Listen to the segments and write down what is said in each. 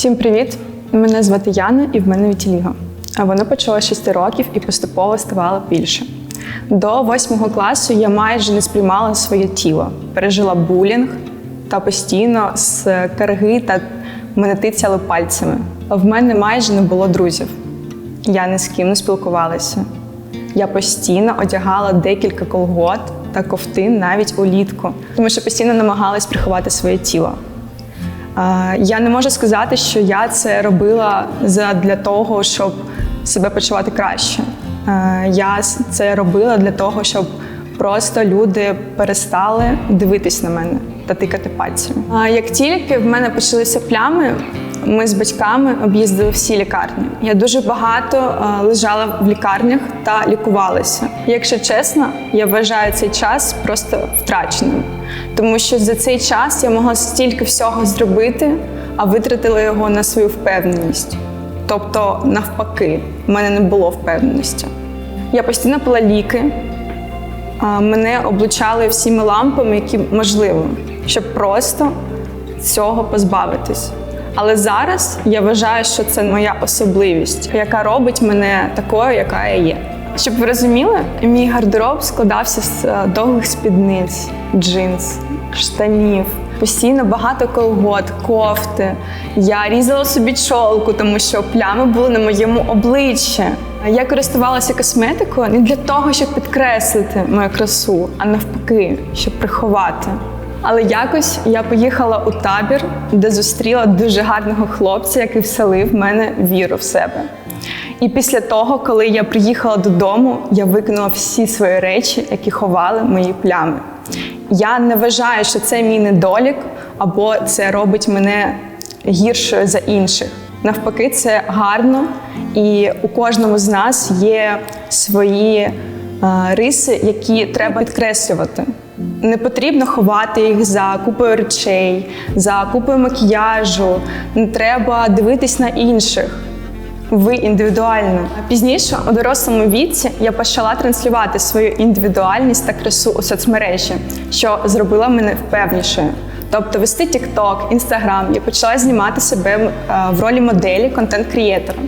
Всім привіт! Мене звати Яна і в мене вітіліго. А воно почало з 6 років і поступово ставало більше. До 8 класу я майже не сприймала своє тіло, пережила булінг та постійно з карги та мене тицяли пальцями. В мене майже не було друзів. Я ні з ким не спілкувалася. Я постійно одягала декілька колгот та ковтин навіть улітку, тому що постійно намагалась приховати своє тіло. Я не можу сказати, що я це робила для того, щоб себе почувати краще. Я це робила для того, щоб просто люди перестали дивитись на мене та тикати пальцями. Як тільки в мене почалися плями, ми з батьками об'їздили всі лікарні. Я дуже багато е, лежала в лікарнях та лікувалася. Якщо чесно, я вважаю цей час просто втраченим, тому що за цей час я могла стільки всього зробити, а витратила його на свою впевненість. Тобто, навпаки, в мене не було впевненості. Я постійно пила ліки, мене облучали всіми лампами, які можливо, щоб просто цього позбавитись. Але зараз я вважаю, що це моя особливість, яка робить мене такою, яка я є. Щоб ви розуміли, мій гардероб складався з е, довгих спідниць, джинс, штанів. Постійно багато колгот, кофти. Я різала собі чолку, тому що плями були на моєму обличчі. Я користувалася косметикою не для того, щоб підкреслити мою красу, а навпаки, щоб приховати. Але якось я поїхала у табір, де зустріла дуже гарного хлопця, який вселив в мене віру в себе. І після того, коли я приїхала додому, я викинула всі свої речі, які ховали мої плями. Я не вважаю, що це мій недолік, або це робить мене гіршою за інших. Навпаки, це гарно, і у кожному з нас є свої е, риси, які треба підкреслювати. Не потрібно ховати їх за купою речей, за купою макіяжу. Не треба дивитись на інших. Ви індивідуально. Пізніше, у дорослому віці, я почала транслювати свою індивідуальність та красу у соцмережі, що зробило мене впевнішою. Тобто вести TikTok, Instagram, я почала знімати себе е, в ролі моделі контент-крієтора.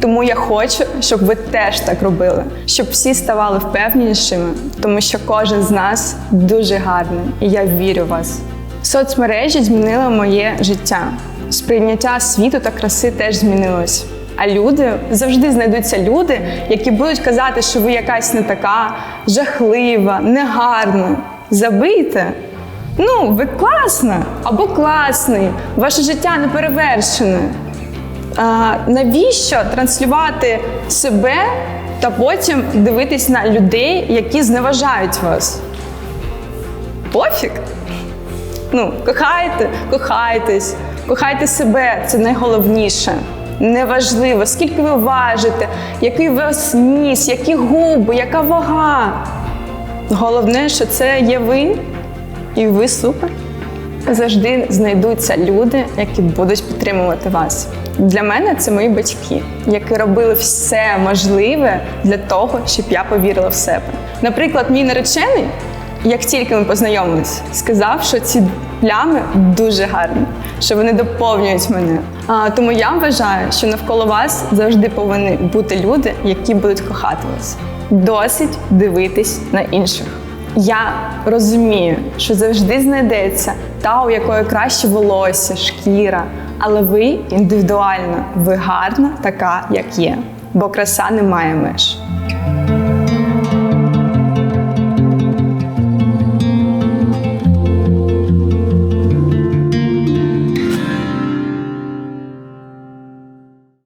Тому я хочу, щоб ви теж так робили, щоб всі ставали впевненішими, тому що кожен з нас дуже гарний, і я вірю в вас. Соцмережі змінили моє життя. Сприйняття світу та краси теж змінилось. А люди завжди знайдуться люди, які будуть казати, що ви якась не така, жахлива, негарна. Забийте. Ну, ви класна або класний, ваше життя не перевершене. А, навіщо транслювати себе та потім дивитись на людей, які зневажають вас? Пофіг. Ну, кохайте, кохайтесь, кохайте себе, це найголовніше. Неважливо, скільки ви важите, який у вас ніс, які губи, яка вага. Головне, що це є ви, і ви супер. Завжди знайдуться люди, які будуть підтримувати вас. Для мене це мої батьки, які робили все можливе для того, щоб я повірила в себе. Наприклад, мій наречений, як тільки ми познайомились, сказав, що ці плями дуже гарні, що вони доповнюють мене. А, тому я вважаю, що навколо вас завжди повинні бути люди, які будуть кохати вас. Досить дивитись на інших. Я розумію, що завжди знайдеться та, у якої краще волосся, шкіра, але ви індивідуальна, ви гарна така, як є, бо краса не має меж.